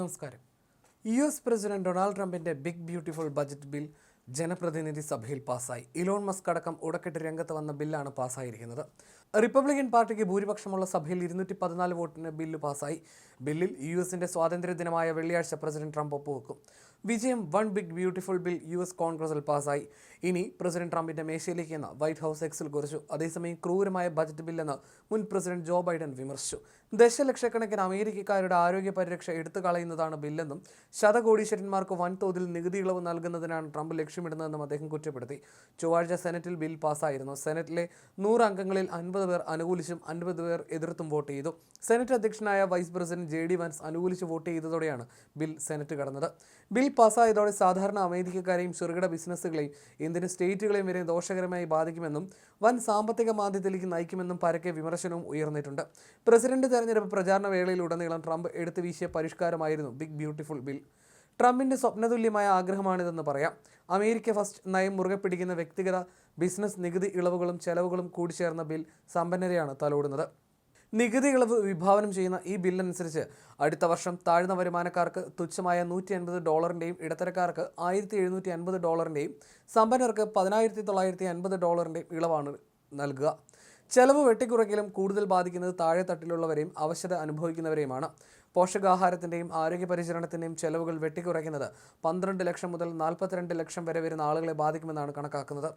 നമസ്കാരം. U S president Donald ട്രംപിന്റെ big beautiful budget bill ജനപ്രതിനിധി സഭയിൽ പാസ്സായി ഇലോൺ മസ്ക് അടക്കം ഉടക്കിട്ട് രംഗത്ത് വന്ന ബില്ലാണ് പാസ്സായിരിക്കുന്നത് റിപ്പബ്ലിക്കൻ പാർട്ടിക്ക് ഭൂരിപക്ഷമുള്ള സഭയിൽ ഇരുന്നൂറ്റി പതിനാല് വോട്ടിന് ബില്ല് പാസ്സായി. ബില്ലിൽ യു എസിന്റെ സ്വാതന്ത്ര്യ ദിനമായ വെള്ളിയാഴ്ച പ്രസിഡന്റ് ട്രംപ് ഒപ്പുവെക്കും. വിജയം one big beautiful bill US S കോൺഗ്രസിൽ പാസ്സായി. ഇനി പ്രസിഡന്റ് ട്രംപിന്റെ മേശയിലേക്ക് എന്ന് വൈറ്റ് ഹൗസ് എക്സിൽ കുറിച്ചു. അതേസമയം ക്രൂരമായ ബജറ്റ് ബില്ലെന്ന് മുൻ പ്രസിഡന്റ് ജോ ബൈഡൻ വിമർശിച്ചു. ദശലക്ഷക്കണക്കിന് അമേരിക്കക്കാരുടെ ആരോഗ്യ പരിരക്ഷ എടുത്തു കളയുന്നതാണ് ബില്ലെന്നും ശതകോടീശ്വരന്മാർക്ക് വൻതോതിൽ നികുതി ഇളവ് നൽകുന്നതിനാണ് ട്രംപ് ലക്ഷ്യമിടുന്നതെന്നും അദ്ദേഹം കുറ്റപ്പെടുത്തി. ചൊവ്വാഴ്ച സെനറ്റിൽ ബിൽ പാസ്സായിരുന്നു. സെനറ്റിലെ നൂറ് അംഗങ്ങളിൽ അൻപത് പേർ അനുകൂലിച്ചും അൻപത് പേർ എതിർത്തും വോട്ട് ചെയ്തു. സെനറ്റ് അധ്യക്ഷനായ vice president J D Vance അനുകൂലിച്ച് വോട്ട് ചെയ്തതോടെയാണ് ബിൽ സെനറ്റ് കടന്നത്. ബിൽ പാസ്സായതോടെ സാധാരണ അമേരിക്കക്കാരെയും ചെറുകിട ബിസിനസ്സുകളെയും ഇന്ത്യൻ സ്റ്റേറ്റുകളെയും വരെ ദോഷകരമായി ബാധിക്കുമെന്നും വൻ സാമ്പത്തിക മാന്ദ്യത്തിലേക്ക് നയിക്കുമെന്നും പരക്കെ വിമർശനവും ഉയർന്നിട്ടുണ്ട്. പ്രസിഡന്റ് തെരഞ്ഞെടുപ്പ് പ്രചാരണ വേളയിലുടനീളം ട്രംപ് എടുത്തു വീശിയ പരിഷ്കാരമായിരുന്നു ബിഗ് ബ്യൂട്ടിഫുൾ ബിൽ. ട്രംപിന്റെ സ്വപ്നതുല്യമായ ആഗ്രഹമാണിതെന്ന് പറയാം. അമേരിക്ക ഫസ്റ്റ് നയം മുറുകെ പിടിക്കുന്ന വ്യക്തിഗത ബിസിനസ് നികുതി ഇളവുകളും ചെലവുകളും കൂടിച്ചേർന്ന ബിൽ സമ്പന്നരെയാണ് തലോടുന്നത്. നികുതി ഇളവ് വിഭാവനം ചെയ്യുന്ന ഈ ബില്ലനുസരിച്ച് അടുത്ത വർഷം താഴ്ന്ന വരുമാനക്കാർക്ക് തുച്ഛമായ നൂറ്റി അൻപത് ഡോളറിന്റെയും ഇടത്തരക്കാർക്ക് ആയിരത്തി എഴുന്നൂറ്റി അൻപത് ഡോളറിന്റെയും സമ്പന്നർക്ക് പതിനായിരത്തി തൊള്ളായിരത്തി അൻപത് ഡോളറിന്റെയും ഇളവാണ് നൽകുക. ചെലവ് വെട്ടിക്കുറയ്ക്കലും കൂടുതൽ ബാധിക്കുന്നത് താഴെ തട്ടിലുള്ളവരെയും അവശത അനുഭവിക്കുന്നവരെയുമാണ്. പോഷകാഹാരത്തിന്റെയും ആരോഗ്യ പരിചരണത്തിന്റെയും ചെലവുകൾ വെട്ടിക്കുറയ്ക്കുന്നത് പന്ത്രണ്ട് ലക്ഷം മുതൽ നാൽപ്പത്തിരണ്ട് ലക്ഷം വരെ വരുന്ന ആളുകളെ ബാധിക്കുമെന്നാണ് കണക്കാക്കുന്നത്.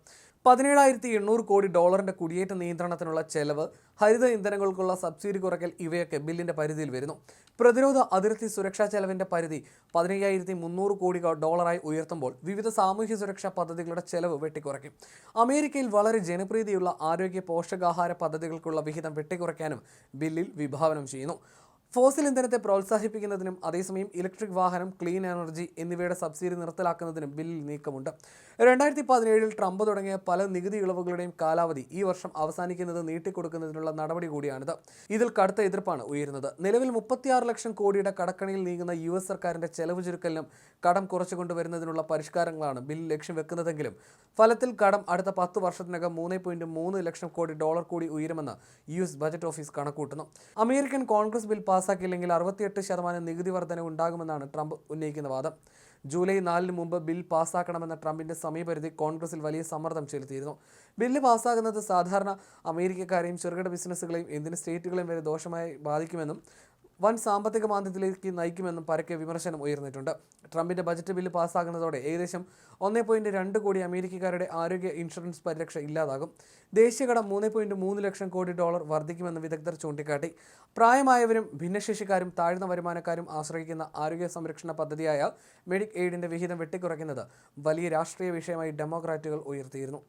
പതിനേഴായിരത്തി എണ്ണൂറ് കോടി ഡോളറിന്റെ കുടിയേറ്റ നിയന്ത്രണത്തിനുള്ള ചെലവ് ഹരിത ഇന്ധനങ്ങൾക്കുള്ള സബ്സിഡി കുറയ്ക്കൽ ഇവയൊക്കെ ബില്ലിന്റെ പരിധിയിൽ വരുന്നു. പ്രതിരോധ അതിർത്തി സുരക്ഷാ ചെലവിന്റെ പരിധി പതിനയ്യായിരത്തി മുന്നൂറ് കോടി ഡോളറായി ഉയർത്തുമ്പോൾ വിവിധ സാമൂഹ്യ സുരക്ഷാ പദ്ധതികളുടെ ചെലവ് വെട്ടിക്കുറയ്ക്കും. അമേരിക്കയിൽ വളരെ ജനപ്രീതിയുള്ള ആരോഗ്യ പോഷകാഹാര പദ്ധതികൾക്കുള്ള വിഹിതം വെട്ടിക്കുറയ്ക്കാനും ബില്ലിൽ വിഭാവനം ചെയ്യുന്നു. ഫോസിൽ ഇന്ധനത്തെ പ്രോത്സാഹിപ്പിക്കുന്നതിനും അതേസമയം ഇലക്ട്രിക് വാഹനം ക്ലീൻ എനർജി എന്നിവയുടെ സബ്സിഡി നിർത്തലാക്കുന്നതിനും ബില്ലിൽ നീക്കമുണ്ട്. രണ്ടായിരത്തി പതിനേഴിൽ ട്രംപ് തുടങ്ങിയ പല നികുതി ഇളവുകളുടെയും കാലാവധി ഈ വർഷം അവസാനിക്കുന്നത് നീട്ടിക്കൊടുക്കുന്നതിനുള്ള നടപടി കൂടിയാണിത്. ഇതിൽ കടുത്ത എതിർപ്പാണ് ഉയരുന്നത്. നിലവിൽ മുപ്പത്തിയാറ് ലക്ഷം കോടിയുടെ കടക്കണിയിൽ നീങ്ങുന്ന യു എസ് സർക്കാരിന്റെ ചെലവ് ചുരുക്കലിനും കടം കുറച്ചുകൊണ്ടുവരുന്നതിനുള്ള പരിഷ്കാരങ്ങളാണ് ബിൽ ലക്ഷ്യം വെക്കുന്നതെങ്കിലും ഫലത്തിൽ കടം അടുത്ത പത്ത് വർഷത്തിനകം മൂന്ന് പോയിന്റ് മൂന്ന് ലക്ഷം കോടി ഡോളർ കൂടി ഉയരുമെന്ന് യു എസ് ബജറ്റ് ഓഫീസ് കണക്കൂട്ടുന്നു. അമേരിക്കൻ കോൺഗ്രസ് ബിൽ പാസാക്കിയില്ലെങ്കിൽ അറുപത്തിയെട്ട് ശതമാനം നികുതി വർധന ഉണ്ടാകുമെന്നാണ് ട്രംപ് ഉന്നയിക്കുന്ന വാദം. ജൂലൈ നാലിന് മുമ്പ് ബിൽ പാസ്സാക്കണമെന്ന ട്രംപിന്റെ സമയപരിധി കോൺഗ്രസിൽ വലിയ സമ്മർദ്ദം ചെലുത്തിയിരുന്നു. ബില്ല് പാസ്സാകുന്നത് സാധാരണ അമേരിക്കക്കാരെയും ചെറുകിട ബിസിനസ്സുകളെയും എന്തിന് സ്റ്റേറ്റുകളെയും വരെ ദോഷമായി ബാധിക്കുമെന്നും വൻ സാമ്പത്തിക മാന്ദ്യത്തിലേക്ക് നയിക്കുമെന്നും പരക്കെ വിമർശനം ഉയർന്നിട്ടുണ്ട്. ട്രംപിന്റെ ബജറ്റ് ബില്ല് പാസ്സാകുന്നതോടെ ഏകദേശം ഒന്നേ പോയിന്റ് രണ്ട് കോടി അമേരിക്കക്കാരുടെ ആരോഗ്യ ഇൻഷുറൻസ് പരിരക്ഷ ഇല്ലാതാകും. ദേശീയ കടം മൂന്ന് പോയിന്റ് മൂന്ന് ലക്ഷം കോടി ഡോളർ വർദ്ധിക്കുമെന്ന് വിദഗ്ധർ ചൂണ്ടിക്കാട്ടി. പ്രായമായവരും ഭിന്നശേഷിക്കാരും താഴ്ന്ന വരുമാനക്കാരും ആശ്രയിക്കുന്ന ആരോഗ്യ സംരക്ഷണ പദ്ധതിയായ മെഡിക് എയ്ഡിന്റെ വിഹിതം വെട്ടിക്കുറയ്ക്കുന്നത് വലിയ രാഷ്ട്രീയ വിഷയമായി ഡെമോക്രാറ്റുകൾ ഉയർത്തിയിരുന്നു.